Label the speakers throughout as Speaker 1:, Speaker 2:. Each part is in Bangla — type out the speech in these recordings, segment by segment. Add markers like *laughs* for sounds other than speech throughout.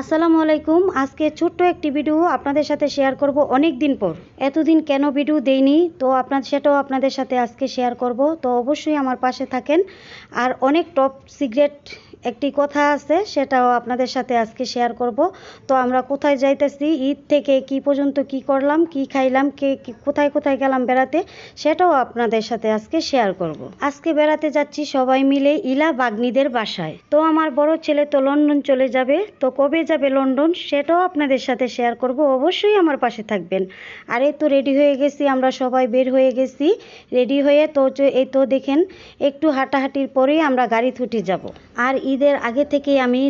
Speaker 1: আসসালামু আলাইকুম। আজকে ছোট্ট একটি ভিডিও আপনাদের সাথে শেয়ার করব অনেক দিন পর। এতদিন কেন ভিডিও দেইনি? তো আপনার সেটাও আপনাদের সাথে আজকে শেয়ার করব। তো অবশ্যই আমার পাশে থাকেন। আর অনেক টপ সিক্রেট একটি কথা আছে, সেটাও আপনাদের সাথে আজকে শেয়ার করব। তো আমরা কোথায় যাইতেছি, ঈদ থেকে কি পর্যন্ত কি করলাম, কি খাইলাম, কে কোথায় কোথায় গেলাম বেড়াতে, সেটাও আপনাদের সাথে আজকে শেয়ার করব। আজকে বেড়াতে যাচ্ছি সবাই মিলে ইলা বাগনিদের বাসায়। তো আমার বড় ছেলে তো লন্ডন চলে যাবে, তো কবে যাবে লন্ডন, সেটাও আপনাদের সাথে শেয়ার করব। অবশ্যই আমার পাশে থাকবেন। আর এই তো রেডি হয়ে গেছি, আমরা সবাই বের হয়ে গেছি। রেডি হয়ে তো এই তো দেখেন, একটু হাঁটাহাঁটির পরেই আমরা গাড়ি ছুটি যাব। আর ঈদের আগে থেকে আমি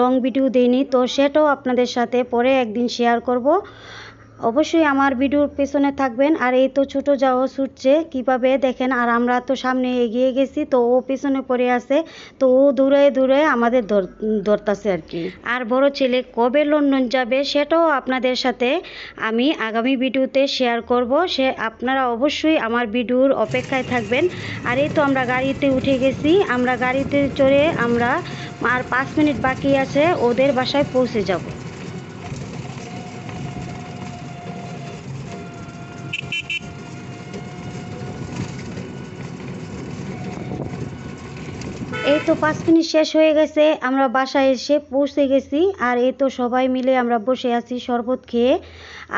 Speaker 1: লং ভিডিও দিইনি, তো সেটাও আপনাদের সাথে পরে একদিন শেয়ার করব। অবশ্যই আমার ভিডিওর পেছনে থাকবেন। আর এই তো ছোট যাও ছুটছে, কীভাবে দেখেন? আর আমরা তো সামনে এগিয়ে গেছি, তো ও পেছনে পড়ে আছে, তো ও দূরে দূরে আমাদের ধর- ধরতাছে আর কি। আর বড় ছেলে কবে লন্ডন যাবে সেটাও আপনাদের সাথে আমি আগামী ভিডিওতে শেয়ার করব। সে আপনারা অবশ্যই আমার ভিডিওর অপেক্ষায় থাকবেন। আর এই তো আমরা গাড়িতে উঠে গেছি, আমরা গাড়িতে চড়ে আমরা আর পাঁচ মিনিট বাকি আছে, ওদের বাসায় পৌঁছে যাব। তো পাঁচ মিনিট শেষ হয়ে গেছে, আমরা বাসায় এসে পৌঁছে গেছি আর এই তো সবাই মিলে আমরা বসে আছি শরবত খেয়ে।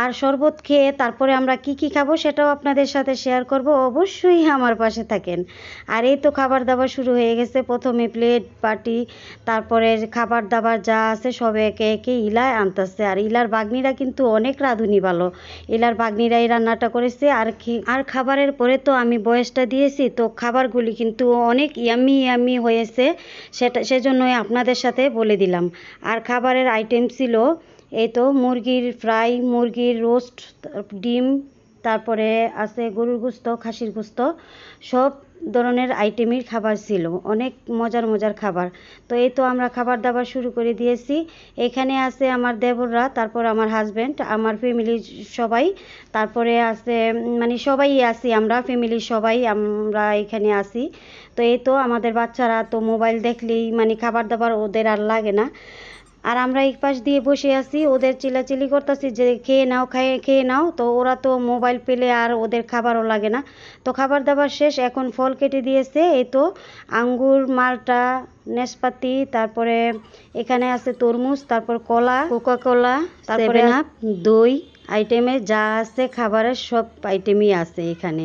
Speaker 1: আর শরবত খেয়ে তারপরে আমরা কি কি খাব সেটাও আপনাদের সাথে শেয়ার করব, অবশ্যই আমার পাশে থাকেন। আর এই তো খাবার দাবার শুরু হয়ে গেছে, প্রথমে প্লেট বাটি, তারপরে খাবার দাবার যা আছে সব একে একে ইলায় আনতেছে। আর ইলার বাগনিরা কিন্তু অনেক রাঁধুনি ভালো। ইলার বাগনিরা রান্নাটা করেছে, আর আর খাবারের পরে তো আমি বয়সটা দিয়েছি, তো খাবারগুলি কিন্তু অনেক ইয়ামি ইয়ামি হয়েছে। সেটা, সেজন্যই আপনাদের সাথে বলে দিলাম। আর খাবারের আইটেম ছিল, এই তো মুরগির ফ্রাই মুরগির রোস্ট ডিম তারপরে আছে গরুর গোস্ত, খাসির গোস্ত। সব ধরনের আইটেমের খাবার ছিল। অনেক মজার মজার খাবার। তো এই তো আমরা খাবার দাবার শুরু করে দিয়েছি। এখানে আছে আমার দেবররা, তারপর আমার হাজব্যান্ড আমার ফ্যামিলির সবাই। তারপরে আছে মানে সবাই আছি আমরা ফ্যামিলির সবাই আমরা এখানে আছি। তো এই তো আমাদের বাচ্চারা তো মোবাইল দেখলেই মানে খাবার দাবার ওদের আর লাগে না। আর আমরা এক পাশ দিয়ে বসে আছি ওদের চিলাচিলি করতেছি যে খেয়ে নাও খেয়ে খেয়ে নাও। তো ওরা তো মোবাইল পেলে আর ওদের খাবারও লাগে না। তো খাবার দাবার শেষ এখন ফল কেটে দিয়েছে। এই তো আঙ্গুর মালটা নেসপাতি তারপরে এখানে আছে তরমুজ তারপর কলা কোকাকোলা তারপরে দই। আইটেমে যা আছে, খাবারের সব আইটেমই আছে এখানে।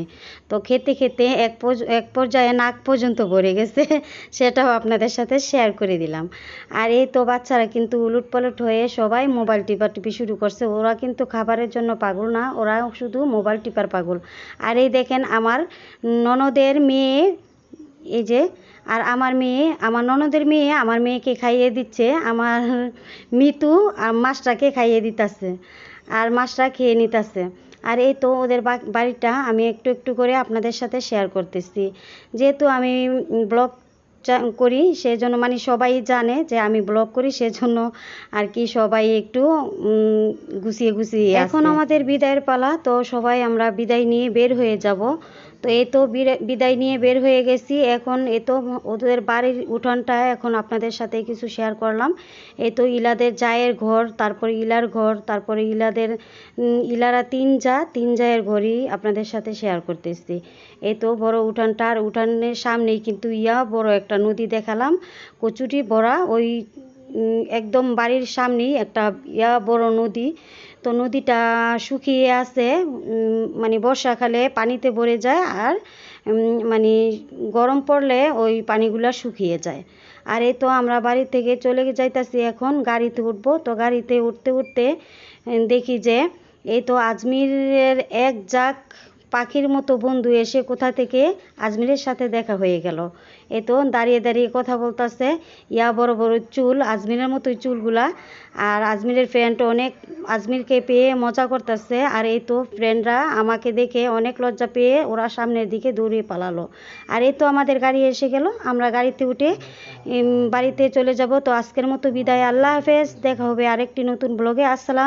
Speaker 1: তো খেতে খেতে এক এক পর্যায়ে নাক পর্যন্ত ভরে গেছে, *laughs* সেটাও আপনাদের সাথে শেয়ার করে দিলাম। আর এই তো বাচ্চারা কিন্তু উলট পালট হয়ে সবাই মোবাইল টিপা টিপি শুরু করছে। ওরা কিন্তু খাবারের জন্য পাগল না, ওরা শুধু মোবাইল টিপার পাগল। আর এই দেখেন আমার ননদের মেয়ে, এই যে, আর আমার মেয়ে, আমার ননদের মেয়ে আমার মেয়েকে খাইয়ে দিচ্ছে, আমার মিতু আর মাছটাকে খাইয়ে দিতেছে। আর মাছটা খেয়ে নিতেছে। আর এই তো ওদের বাড়িটা আমি একটু একটু করে আপনাদের সাথে শেয়ার করতেছি। যেহেতু আমি ব্লগ করি সেজন্য মানে সবাই জানে যে আমি ব্লগ করি সেজন্য আর কি সবাই একটু গুছিয়ে গুছিয়ে। এখন আমাদের বিদায়ের পালা তো সবাই আমরা বিদায় নিয়ে বের হয়ে যাব। তো এই তো বিদায় নিয়ে বের হয়ে গেছি। এখন এ তো ওদের বাড়ির উঠানটা এখন আপনাদের সাথে কিছু শেয়ার করলাম। এ তো ইলাদের জায়ের ঘর তারপরে ইলার ঘর তারপরে ইলাদের ইলারা তিন যা তিন জায়ের ঘরই আপনাদের সাথে শেয়ার করতেছি। এই তো বড় উঠানটা আর উঠানের সামনেই কিন্তু ইয়া বড় একটা নদী দেখালাম, কচুটি ভরা, ওই একদম বাড়ির সামনেই একটা ইয়া বড় নদী। তো নদীটা শুকিয়ে আছে মানে বর্ষাকালে পানিতে ভরে যায় আর মানে গরম পড়লে ওই পানিগুলা শুকিয়ে যায়। আর এই তো আমরা বাড়ি থেকে চলে যাইতাছি এখন, গাড়িতে উঠবো। তো গাড়িতে উঠতে উঠতে দেখি যে, এই তো আজমিরের এক জাক পাখির মতো বন্ধু এসে কোথা থেকে আজমিরের সাথে দেখা হয়ে গেল। এ তো দাঁড়িয়ে দাঁড়িয়ে কথা বলতেছে, ইয়া বড় বড় চুল, আজমিরের মতোই চুলগুলা। আর আজমিরের ফ্রেন্ড অনেক, আজমিরকে পেয়ে মজা করতেছে। আর এই তো ফ্রেন্ডরা আমাকে দেখে অনেক লজ্জা পেয়ে ওরা সামনের দিকে দৌড়িয়ে পালালো। আর এই তো আমাদের গাড়ি এসে গেল। আমরা গাড়িতে উঠে বাড়িতে চলে যাব। তো আজকের মতো বিদায়। আল্লাহ হাফেজ। দেখা হবে আরেকটি নতুন ব্লগে আসসালাম।